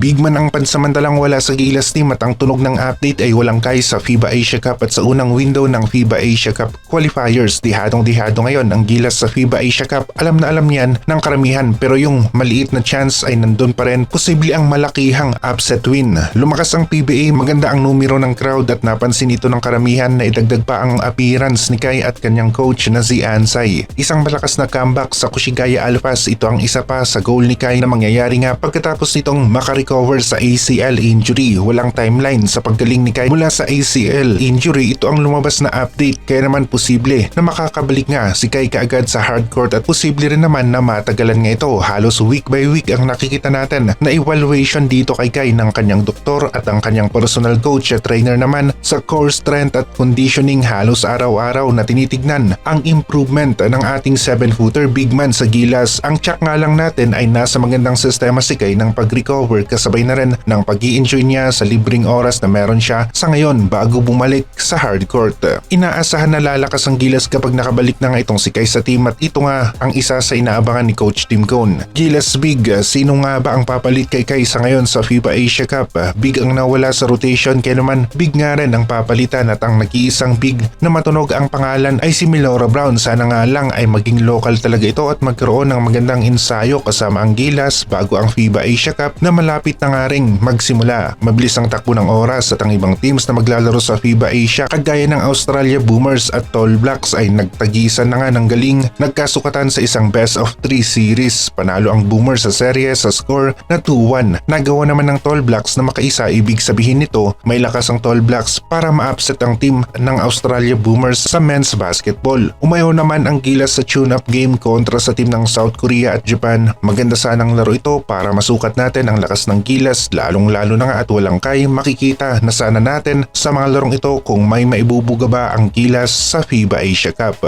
Bigman ang pansamantalang wala sa Gilas team at ang tunog ng update ay walang kay sa FIBA Asia Cup at sa unang window ng FIBA Asia Cup qualifiers. Dihadong-dihado ngayon ang Gilas sa FIBA Asia Cup. Alam na alam yan ng karamihan pero yung maliit na chance ay nandun pa rin. Posible ang malakihang upset win. Lumakas ang PBA, maganda ang numero ng crowd at napansin ito ng karamihan na idagdag pa ang appearance ni Kai at kanyang coach na si Ansay. Isang malakas na comeback sa Kushigaya Alphas. Ito ang isa pa sa goal ni Kai na mangyayari nga pagkatapos nitong makarecover sa ACL injury. Walang timeline sa paggaling ni Kai mula sa ACL injury. Ito ang lumabas na update kaya naman posible na makakabalik nga si Kai kaagad sa hardcourt at posible rin naman na matagalan nga ito. Halos week by week ang nakikita natin na evaluation dito kay Kai ng kanyang doktor at ang kanyang personal coach at trainer naman sa core strength at conditioning halos araw-araw na tinitignan ang improvement ng ating 7-footer big man sa gilas. Ang check nga lang natin ay nasa magandang sistema si Kai ng pag-recover kasabay na rin ng pag enjoy niya sa libreng oras na meron siya sa ngayon bago bumalik sa hardcourt. Inaasahan na lalakas ang gilas kapag nakabalik na nga itong si Kai sa team at ito nga ang isa sa inaabangan ni Coach Tim Cone. Gilas Big, sino nga ba ang papalit kay Kai sa ngayon sa FIBA Asia Cup? Big ang nawala sa rotation kaya naman big nga rin ang papalitan at ang nag-iisang big na matunog ang pangalan ay si Milora Brown. Sana nga lang ay maging local talaga ito at magkaroon ng magandang ensayo kasama ang Gilas bago ang FIBA Asia Cup na malapit na nga ring magsimula. Mabilis ang takbo ng oras at ang ibang teams na maglalaro sa FIBA Asia kagaya ng Australia Boomers at Tall Blacks ay nagtagisan na nga ng galing nagkasukatan sa isang best of 3 series. Panalo ang Boomers sa serye sa score na 2-1. Nagawa naman ng Tall Blacks na makaisa ibig sabihin nito may lakas ang Tall Blacks para ma-upset ang team ng Australia Boomers sa men's basketball. Umayaw naman ang gilas sa tune-up game kontra sa team ng South Korea at Japan. Maganda sanang laro ito para masukat natin ang lakas ng gilas lalong lalo na nga at walang kay makikita na sana natin sa mga larong ito kung may maibubuga ba ang gilas sa FIBA Asia Cup.